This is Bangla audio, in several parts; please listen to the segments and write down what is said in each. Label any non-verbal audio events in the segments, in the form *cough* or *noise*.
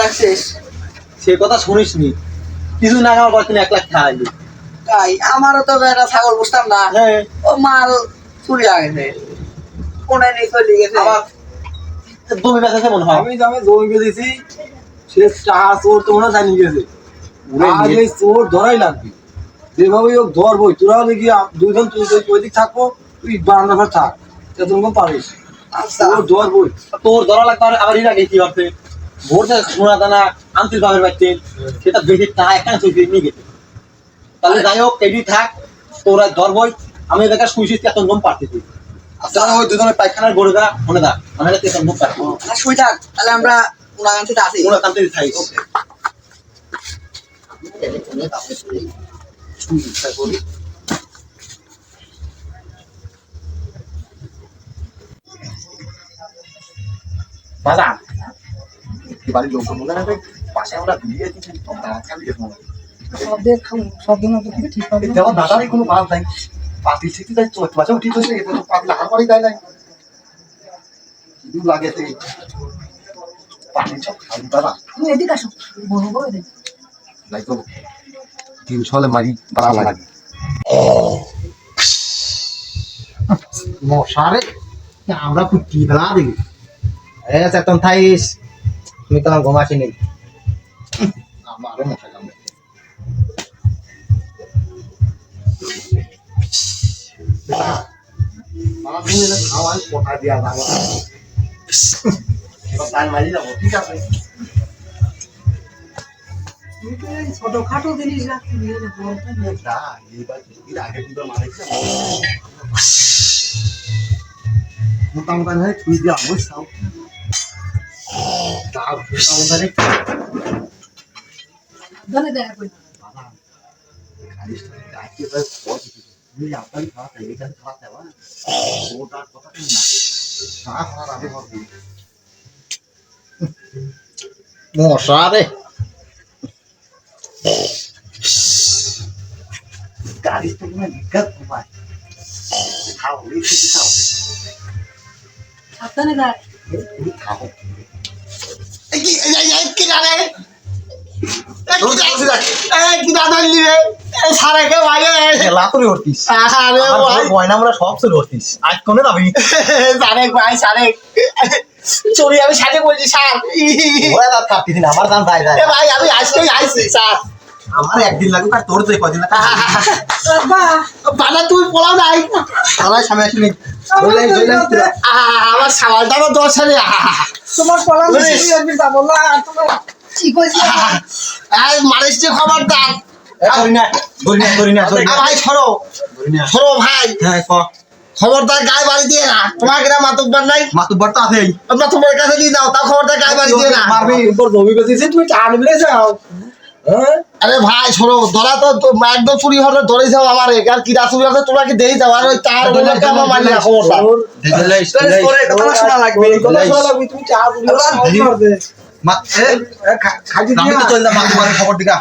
ডাকছিস সে কথা শুনিস নি কিছু না আমার কয়েকদিন এক লাখ টাকা আইলি। তাই আমারও তো একটা ছাগল বুঝতাম না। হ্যাঁ। ও মাল চুরি নিয়ে চলে গেছে। আমার জমি বেচাছে মনে হয়? আমি আমি জমি বেঁধেছি সে টাকা চোর তোমরা জানি গেছে ওরে আজ এই চোর ধরাই লাগবে। যেভাবে হোক ধরবই। তোরা দেখি দুজন তুই তুই ওইদিক থাকব তুই বারান্দা ঘর থাক। তেমন পারিস। আচ্ছা। চোর ধরবই। তোর ধরা লাগতো আর আবার এর আগে কি করতে ভোরতে সোনা দানা আনতিল বাবের বাড়তে সেটা বেশি টাকা এখানে চলতে নিয়ে গেছে। তাহলে যাই হোক এডি থাক তোরা ধরবই আমি দেখা শুইছি এত নম পারতেছি আচ্ছা ওই দুজনের পায়খানার গরু দা মনে দা আমি এত নম না শুই থাক তাহলে আমরা উনাগান থেকে আসি। ওরা কান্তে থাই বাজার বাড়ির লোক মনে রাখবে পাশে আমরা বিয়ে দিচ্ছি তারা খালি সব দিয়ে খাম- সব দিন অত কিছু ঠিক পাবে। না। দেওয়া দাদারই কোনো কাজ নাই। পাতি থেকে যাই চোখ মাঝে উঠি তো পাতি লাগার পরেই দেয় নাই। কিছু লাগে তো পাতি সব খালি দাদা। তুমি এদিকে আসো বড় বড় দেখ নাই তো তিন সালে মারি বাড়া লাগে মশারে আমরা কুটি ফেলা দিই এ চেতন থাইস। তুমি তো ঘুমাসি নেই আমারও মশা কামড়ে মারা তুমি না খাওয়াই পটা দিয়া ঠিক আছে ছোটখাটো জিনিস রাখতে নিয়ে যাব এইবার দিয়ে আমার মশা রে গাড়ি থেকে না নিকাত ঘুমায় খাও খাও। সাবধানে খাও। কি এই এই কি জানে? কি দাদা নিবে সারে কে ভাগে খেলা করে উঠতিস আরে ভাই। গয়না আমরা সব চলে উঠতিস আজ কোনে যাবি? *laughs* সারে ভাই সারে। চুরি আমি সাথে বলছি স্যার। আমার দাম ভাই আমি আজকেই আইছি স্যার। আমার একদিন লাগুক আর তোর তো কদিন বাবা। বাবা তুমি পলাও নাই? আমার সামনে আসিনি। আমার সামালটা আমার দশ সালে তোমার পড়া বলিস। বেশি আমি যাব না আর তোমার কি কইছি মানুষ যে ভাই সরো। সরো ভাই। হ্যাঁ ক? খবরদার গায়ে বাড়ি দিয়ে না। তোমার কিনা মাতুকবার নাই? মাতুব্বর তো আছেই। তোমরা তোমার কাছে নিয়ে যাও তাও খবরদার গায়ে বাড়ি দিয়ে না। জমি বেঁধেছি তুই টান যাও। আরে ভাই শোনো ধরা তো একদম চুরি হলে ধরে যাও আমার। আর কি চুরি আছে তোমরা কি দেই যাও? আর ওই চার বলে না খবরদার তোর তাহলে তোর কথা শোনা লাগবে কথা শোনা লাগবে, তুমি চা দিলে দেখি। মা এ এ, খা- আমি তো চল মাতুব্বরের খবর দিকা।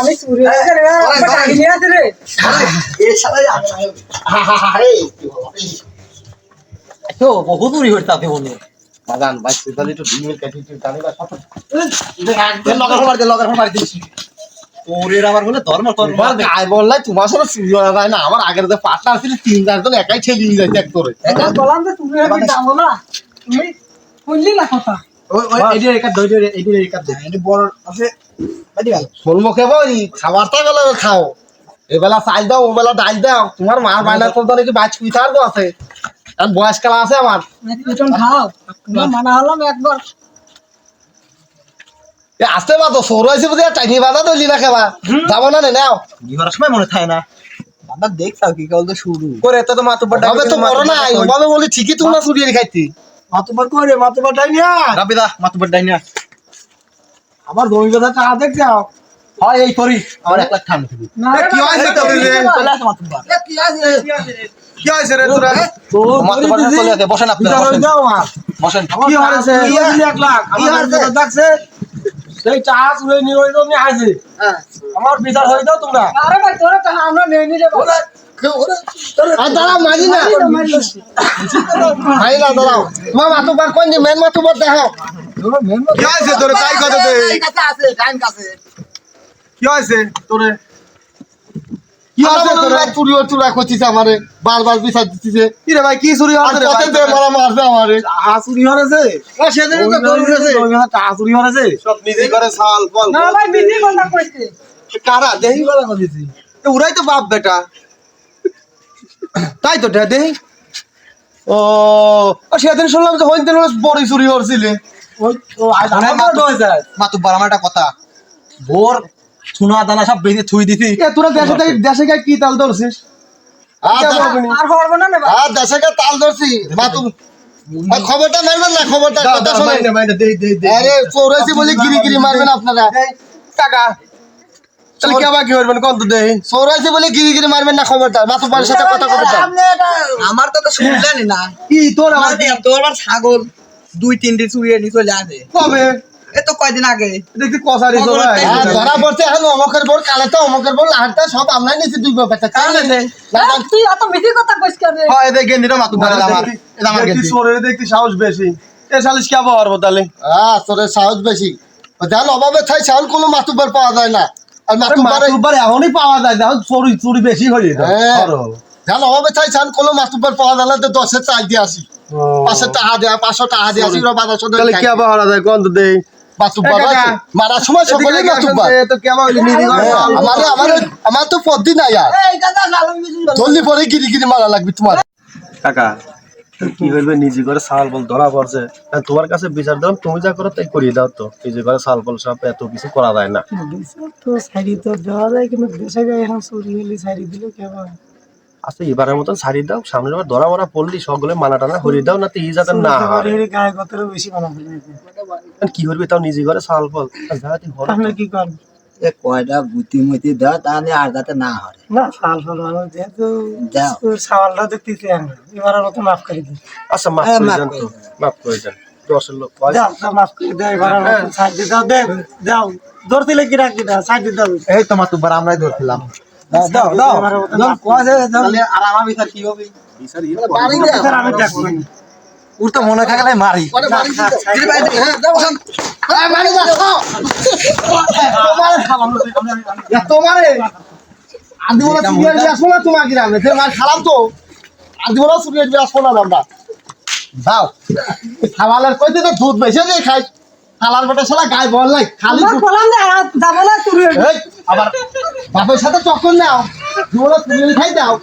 আমি চুরি হয়ে রে। রে তো হইতে বাগান ভাই তুই তাহলে একটু ডিমের কাটি তুই জানি বা সব একদম লগর ফোন মারতে লগর ফোন মারতে দিছি ওরের আবার বলে ধর্ম ধর্ম তোমার গায়ে বললাই তোমার সাথে চুরি যায় না। আমার আগের যে পার্টনার ছিল তিন চারজন একাই ছেলে নিয়ে যাইতে এক করে বললাম যে তুমি আমি যাব না তুমি শুনলি না কথা। ওই ওই এডির একাত দই দই এডির একাত দই এটি বড় আছে। বাড়ি গেল। সলমুখে বই খাবারটা খাও। এবেলা চাল দাও ওবেলা ডাল দাও। তোমার মার বায়না তো তো নাকি বাজ কুইতার আছে? আর বয়স কালা আছে আমার। খাও। মানা হলাম একবার। আসতে বা তো সৌর হয়েছে বুঝে টাইনি বাজা দলি না খেবা যাব না নে নাও বিহার সময় মনে থাকে না। দাদা দেখছাও কি কাল তো শুরু করে এত তো মাতুব্বর হবে তো বড় না ওভাবে বলি ঠিকই তোমরা চুরিয়ে খাইতি। মাতুবার করে রাবিদা আমার জমি বেঁধা চা দেখ যাও হয় এই করি আমার এক লাখ দিবি না কি হয়েছে রে? কি চলে আসো কি আছে কি হয়েছে রে তোরা তোর চলে আসে বসেন হয়ে বসেন বসেন কি হয়েছে এক লাখ আমার হয়েছে? সেই চা চুরে নিয়ে ওই জমি আছে হ্যাঁ। আমার বিচার হয়ে যাও তোমরা। আরে ভাই তোরা তো আমরা নেই নি রে বাবা। আর দাঁড়াও মারি না। মারি না দাঁড়াও। তোমার কোন যে মেন কি হয়েছে তোরে? তাই কথা দে কি হয়েছে তোরে? কি হয়েছে চুরি চুরা করছিস আমারে বারবার বিচার দিচ্ছে কি রে ভাই কি চুরি আর কত মারা মারছে আমারে টাকা চুরি হয়েছে ও সেদিন তো দৌড় গেছে চুরি হয়েছে সব নিজে করে সাল ফল না ভাই বিধি কথা কইছে কারা দেহি বলা করেছি ওরাই তো বাপ বেটা তাই তো দেহি ও সেদিন শুনলাম যে হইতেন বড়ি চুরি ওই আমার তো আমার একটা কথা ভোর সোনা দানা সব বেঁধে থুই দিছি। তোরা দেশে থেকে দেশে গিয়ে কি তাল ধরছিস? আর দা- না আর দেশে কে তাল ধরছি। মাতু আর খবরটা নেবেন না? খবরটা কথা শোনেন। আরে চৌরাশি বলে গিরি গিরি মারবেন আপনারা। টাকা তাহলে কে আবার কি করবেন? কোন তো দেহি চৌরাশি বলে গিরি গিরি মারবেন না খবরটা সাথে কথা আমার তো তো শুনলেনি না। কি তোর আমার তোর আবার ছাগল দুই তিনটে চুরিয়ে নিয়ে চলে আসে। কবে? তো কয়দিন আগে? দেখছি কসারি হ্যাঁ, ধরা পড়ছে এখন অমকের বোর কালে তো অমকের বোর লাহারটা সব নিয়েছি দুই এই, তুই এত মিথি কথা কইছ কেন রে? হয় এদের গেন্দিটা মাতুব্বার আমার আমার গেন্দি দেখছি সাহস বেশি। এ সালিশ কে আবার হরবো তাহলে? হ্যাঁ সাহস বেশি। যান অভাবে ছাই কোনো মাতুবার পাওয়া যায় না। আর মাতুবার এখনই পাওয়া যায়। দেখো চুরি চুরি বেশি হয়ে যেত হ্যাঁ। ধরো। যান অভাবে ছাই কোনো মাতুবার পাওয়া যায় না তো দশের চাই দিয়ে আসি। পাঁচশো টাকা দেয়া পাঁচশো টাকা দিয়ে আসি তাহলে কে আবার হরা যায় কোন তো মারার সময় আমারে আমারে আমার তো পদ্দি নাই আর জলদি পরে গিরি গিরি মারা লাগবে তোমার। কাকা কি হইবে নিজে করে সাল বল ধরা পড়ছে। তোমার কাছে বিচার দাও তুমি যা করো তাই করিয়ে দাও তো। নিজে করে সাল বল সব এত কিছু করা যায় না। তো সাইডি তো দেওয়া যায় কিন্তু দেশে এখন চুরি হলে সাইডি দিলে কেমন? আচ্ছা এবারের মতন ছাড়ি দাও সামনে বার ধরা মরা পড়লি সকলে মানা টানা হরিয়ে দাও না তো ই যাতে না হয়। ফেলে কি করবি তাও নিজে করে সাল হর। আপনি কি করেন এ কয়টা গুতি মুতি দাও তাহলে আর যাতে না হয় না সাল ফাল যেহেতু দাও। দেখতেছি মতো মাফ করে দিই আচ্ছা মাফ হ্যাঁ, করে করে তো মাফ করে যান দশের লোক হয়। মাফ করে দে এবার সাইড দিয়ে দাও দে যাও দৌড় দিলে কি রাখবি না সাইড দিয়ে দাও এই তো মাতুব্বার আমরাই ধরছিলাম। দাও দাও। তাহলে আর আমার বিচার কি হবে? আমি দেখব। ওর তো মনে থাকলে মারি। তোমারে আদি বলা আসব না তোমার গ্রামে। ফের মার খারাপ তো। আদি বলা চুরিয়ার আসব না আমরা যাও খাওয়ালার কইতে তো দুধ বেশি দিয়ে খাই। খালার বেটা শালা গায়ে বল নাই খালি বললাম যে যাব না তুই আবার বাপের সাথে চক্কর নাও। জীবনে তুমি খাই দাও।